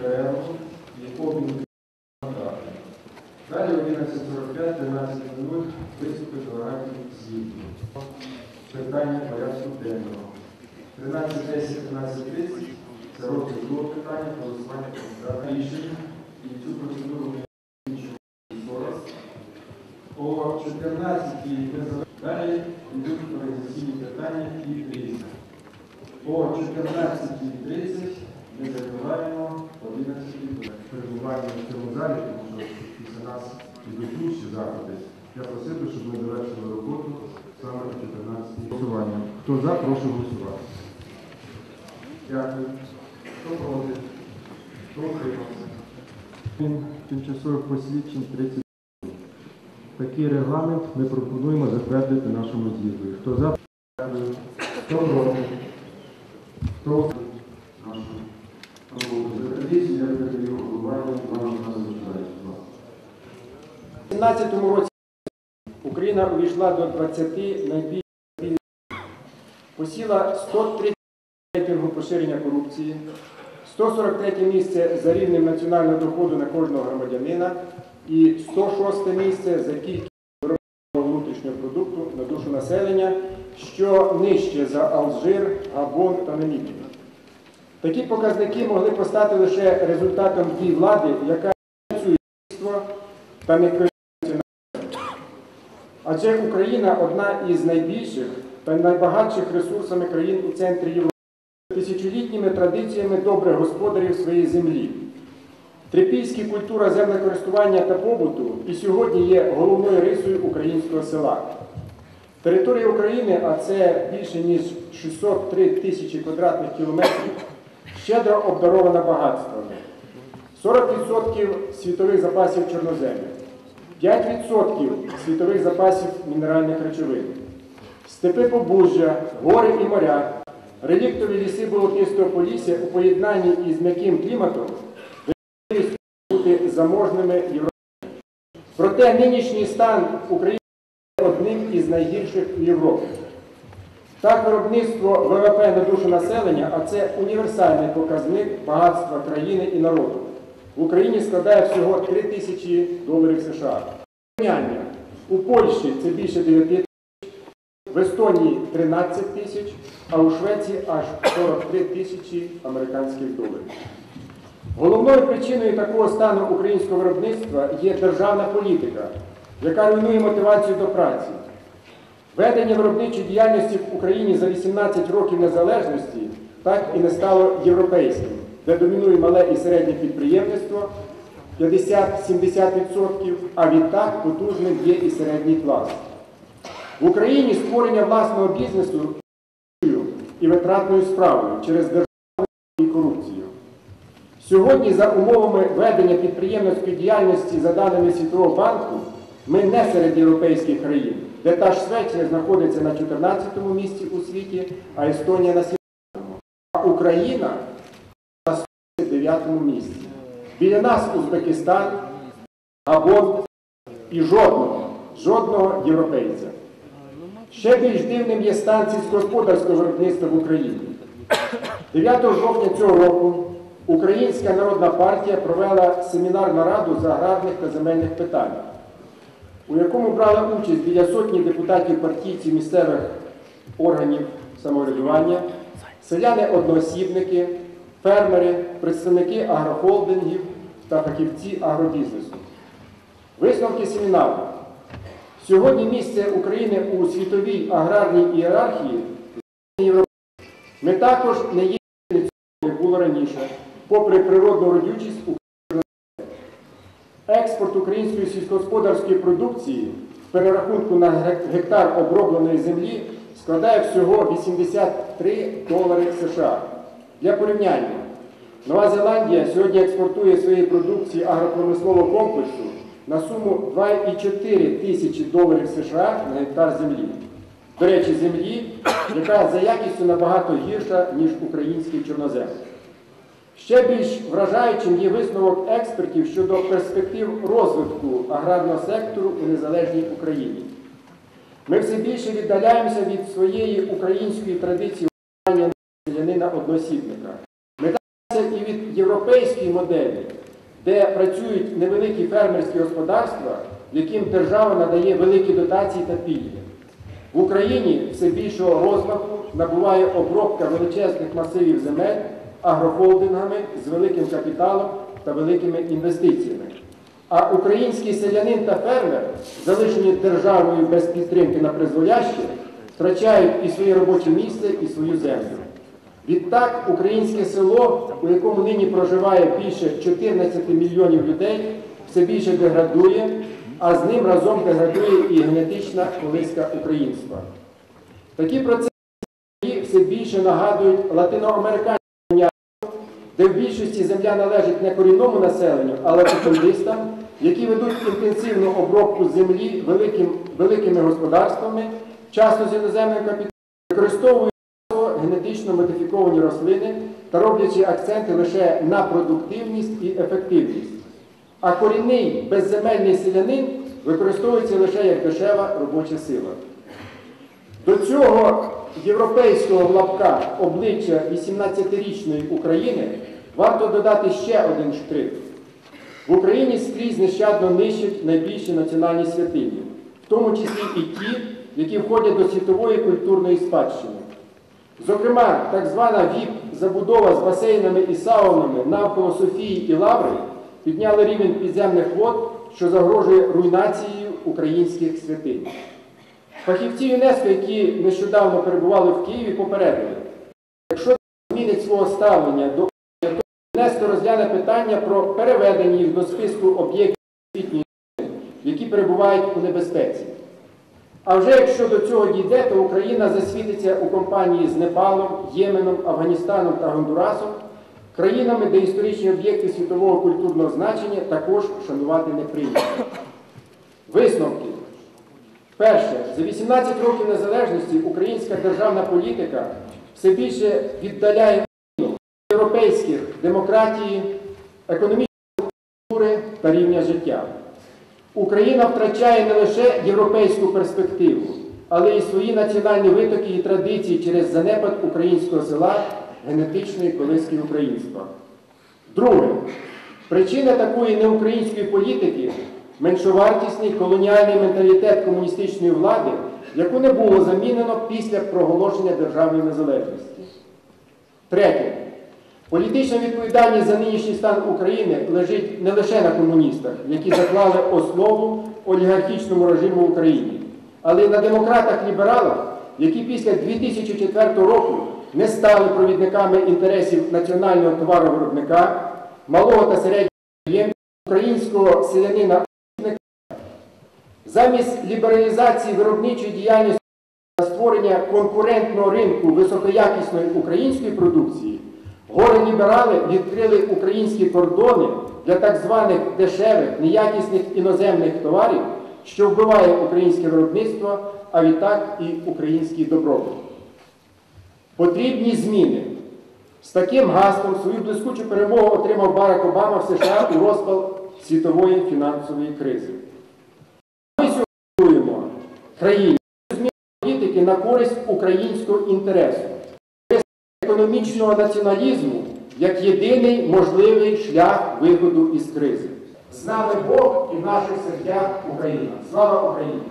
перерву і обмін контракту. Далі 11.45, 13 минут, виступи делегатів звіту. Питання порядку денного. 13.10, 13.30 це розгляд другого питання, голосування контракту рішення. І цю процедуру ми зараз. О 14 ми далі йдуть організаційні питання і рішення. О 14.30 ми закриваємо 11 перебування в цьому залі, тому що після нас ідуть інші заходи. Я просив би, щоб ми завершили роботу саме о 14 голосування. Хто за, прошу голосувати. Дякую. Хто проти? Хто утримався? Тимчасових посвідчень 30. Такий регламент ми пропонуємо затвердити нашому з'їзду. Хто за? Дякую. Хто проти? Хто нашу роботу? За традицією я передаю У 2017 році Україна увійшла до 20 найбільш посіла 103 рейтингу поширення корупції, 143 місце за рівнем національного доходу на кожного громадянина і 106 місце за виробленого внутрішнього продукту на душу населення, що нижче за Алжир, Габон та Намібію. Такі показники могли постати лише результатом дій влади, яка працює та не керує Адже Україна одна із найбільших та найбагатших ресурсами країн у центрі Європи, тисячолітніми традиціями добрих господарів своєї землі. Трипільська культура землекористування та побуту і сьогодні є головною рисою українського села. Територія України, а це більше ніж 603 тисячі квадратних кілометрів, щедро обдарована багатствами. 40% світових запасів чорноземів. 5% світових запасів мінеральних речовин, степи побужжя, гори і моря, реліктові ліси болотистого полісся у поєднанні із м'яким кліматом можливість бути заможними європейцями. Проте нинішній стан України є одним із найгірших в Європі. Так, виробництво ВВП на душу населення, а це універсальний показник багатства країни і народу. В Україні складає всього 3 тисячі доларів США. У Польщі це більше 9 тисяч, в Естонії 13 тисяч, а у Швеції аж 43 тисячі американських доларів. Головною причиною такого стану українського виробництва є державна політика, яка руйнує мотивацію до праці. Ведення виробничої діяльності в Україні за 18 років незалежності так і не стало європейським, де домінує мале і середнє підприємництво 50-70%, а відтак потужним є і середній клас. В Україні створення власного бізнесу і витратною справою через державну і корупцію. Сьогодні, за умовами ведення підприємницької діяльності за даними Світового банку, ми не серед європейських країн, де та ж Швеція знаходиться на 14-му місці у світі, а Естонія на 17-му. А Україна на 49-му місці. Біля нас Узбекистан, Габон і жодного, жодного європейця. Ще більш дивним є стан сільськогосподарського виробництва в Україні. 9 жовтня цього року Українська народна партія провела семінар нараду з аграрних та земельних питань, якому брали участь біля сотні депутатів партійців місцевих органів самоврядування, селяни-одноосібники, фермери, представники агрохолдингів та фахівці агробізнесу. Висновки семінару. Сьогодні місце України у світовій аграрній ієрархії Ми також не є як було раніше, попри природну родючість. Експорт української сільськогосподарської продукції в перерахунку на гектар обробленої землі складає всього 83 долари США. Для порівняння, Нова Зеландія сьогодні експортує своєї продукції агропромислового комплексу на суму 2,4 тисячі доларів США на гектар землі. До речі, землі, яка за якістю набагато гірша, ніж український чорнозем. Ще більш вражаючим є висновок експертів щодо перспектив розвитку аграрного сектору у незалежній Україні. Ми все більше віддаляємося від своєї української традиції виховання селянина одноосібника. Ми вдаляємося і від європейської моделі, де працюють невеликі фермерські господарства, яким держава надає великі дотації та пільги. В Україні все більшого розмаху набуває обробка величезних масивів земель агрохолдингами з великим капіталом та великими інвестиціями. А український селянин та фермер, залишені державою без підтримки на призволяще, втрачають і своє робоче місце, і свою землю. Відтак, українське село, у якому нині проживає більше 14 мільйонів людей, все більше деградує, а з ним разом деградує і генетична колиска українства. Такі процеси все більше нагадують латиноамериканські де в більшості земля належить не корінному населенню, але латифундистам, які ведуть інтенсивну обробку землі великим, великими господарствами, часто з іноземним капіталом, використовують генетично модифіковані рослини та роблячи акценти лише на продуктивність і ефективність. А корінний безземельний селянин використовується лише як дешева робоча сила. До цього європейського в лапках обличчя 18-річної України варто додати ще один штрих. В Україні скрізь нещадно нищать найбільші національні святині, в тому числі і ті, які входять до світової культурної спадщини. Зокрема, так звана ВІП-забудова з басейнами і саунами навколо Софії і Лаври підняли рівень підземних вод, що загрожує руйнацією українських святинь. Фахівці ЮНЕСКО, які нещодавно перебували в Києві, попередили, якщо змінить свого ставлення до ЮНЕСКО розгляне питання про переведення їх до списку об'єктів освітньої які перебувають у небезпеці. А вже якщо до цього дійде, то Україна засвітиться у компанії з Непалом, Єменом, Афганістаном та Гондурасом, країнами, де історичні об'єкти світового культурного значення також шанувати не прийнято. Висновки. Перше, за 18 років незалежності українська державна політика все більше віддаляє європейських демократії, економічної культури та рівня життя. Україна втрачає не лише європейську перспективу, але й свої національні витоки і традиції через занепад українського села, генетичної колиски українства. Друге, причина такої неукраїнської політики меншовартісний колоніальний менталітет комуністичної влади, яку не було замінено після проголошення державної незалежності. Третє. Політична відповідальність за нинішній стан України лежить не лише на комуністах, які заклали основу олігархічному режиму в Україні, але й на демократах-лібералах, які після 2004 року не стали провідниками інтересів національного товаровиробника, малого та середнього українського селянина. Замість лібералізації виробничої діяльності та створення конкурентного ринку високоякісної української продукції, горе-ліберали відкрили українські кордони для так званих дешевих, неякісних іноземних товарів, що вбиває українське виробництво, а відтак і український добробут. Потрібні зміни. З таким гаслом свою блискучу перемогу отримав Барак Обама в США у розпал світової фінансової кризи. Країні зміни політики на користь українського інтересу, економічного націоналізму як єдиний можливий шлях виходу із кризи. З нами Бог і в наших серцях Україна. Слава Україні!